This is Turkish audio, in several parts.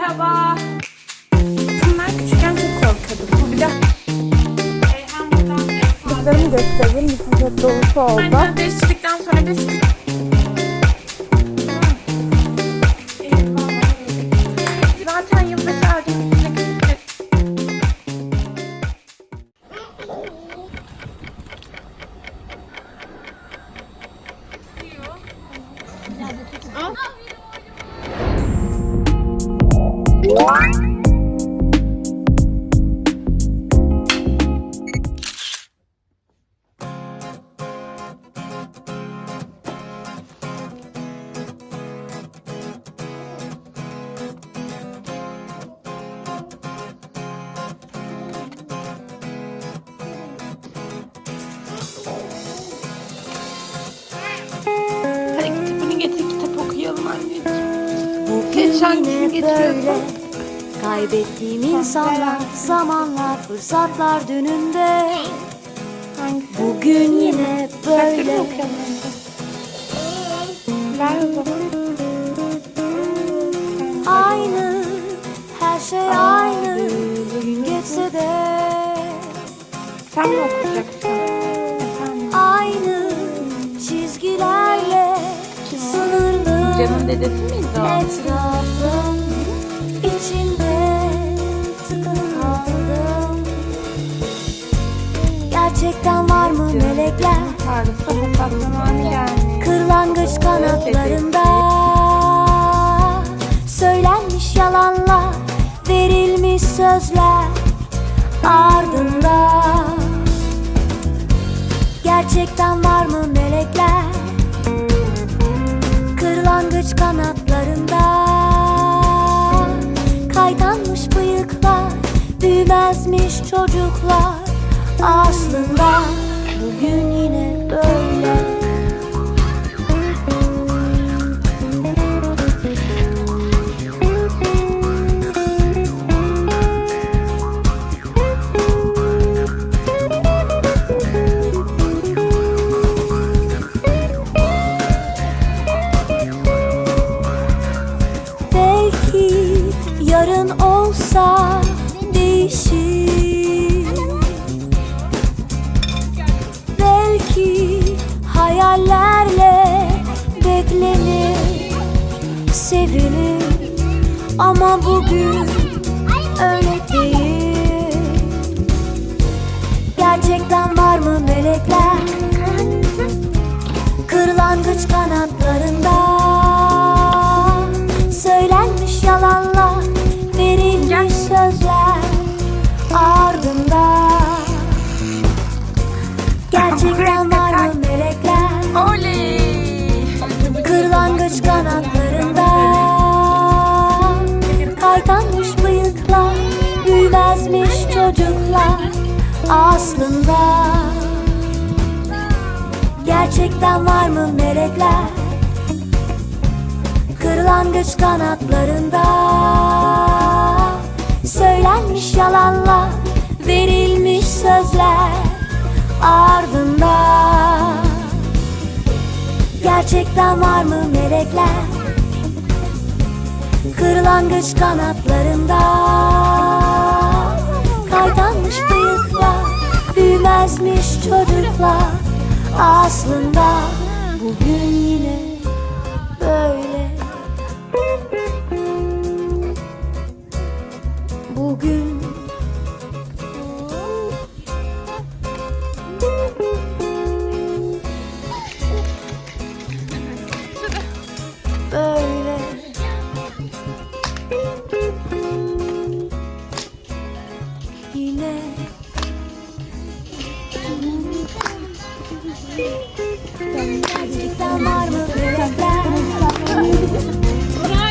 Merhaba. Ben küçükken çok korkuyordum. Bir de Eyhan buradan Kızlarımı göstereyim. Bir poşet dolusu oldu. Aynen değiştirdikten sonra biz Geçen gün getiriyordum. Kaybettiğim insanlar, zamanlar, fırsatlar dününde. Bugün yine böyle. Aynı Her şey aynı. Gün geçse de. Sen mi okuyacaksın? Aynı çizgilerle Sınırlı Canım dedesi o? Etrafım içinde tıkılı kaldım Gerçekten var mı melekler. Kırlangıç kanatlarında Söylenmiş yalanlar Verilmiş sözler Ardında. Gerçekten var mı melekler? Kırlangıç kanatlarında Büyümezmiş çocuklar. Aslında Bugün yine böyle. Belki yarın olsa değişir Belki hayallerle beklenir Sevilir ama bugün öyle değil. Gerçekten var mı melekler Aslında. Gerçekten var mı melekler? Kırlangıç kanatlarında. Söylenmiş yalanlar Verilmiş sözler Ardında. Gerçekten var mı melekler? Kırlangıç kanatlarında Aslında Bugün yine böyle. Bugün böyle. Yine Gerçekten var mı melekler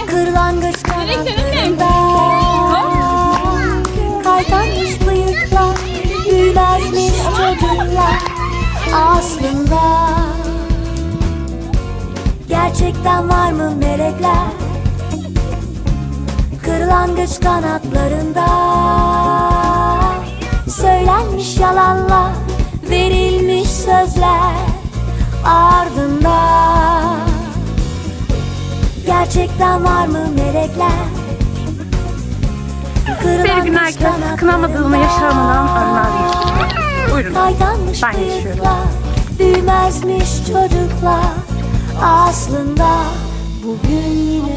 Kırlangıç kanatlarında. Kaytanmış bıyıklar Büyümezmiş çocuklar Aslında. Gerçekten var mı melekler? Kırlangıç kanatlarında. Söylenmiş yalanlar Ardında. Gerçekten var mı melekler? Gün herkes sıkınamadığını yaşamadan önler Buyurun. Ben bıyıklar, büyümezmiş çocuklar. Aslında bugün yine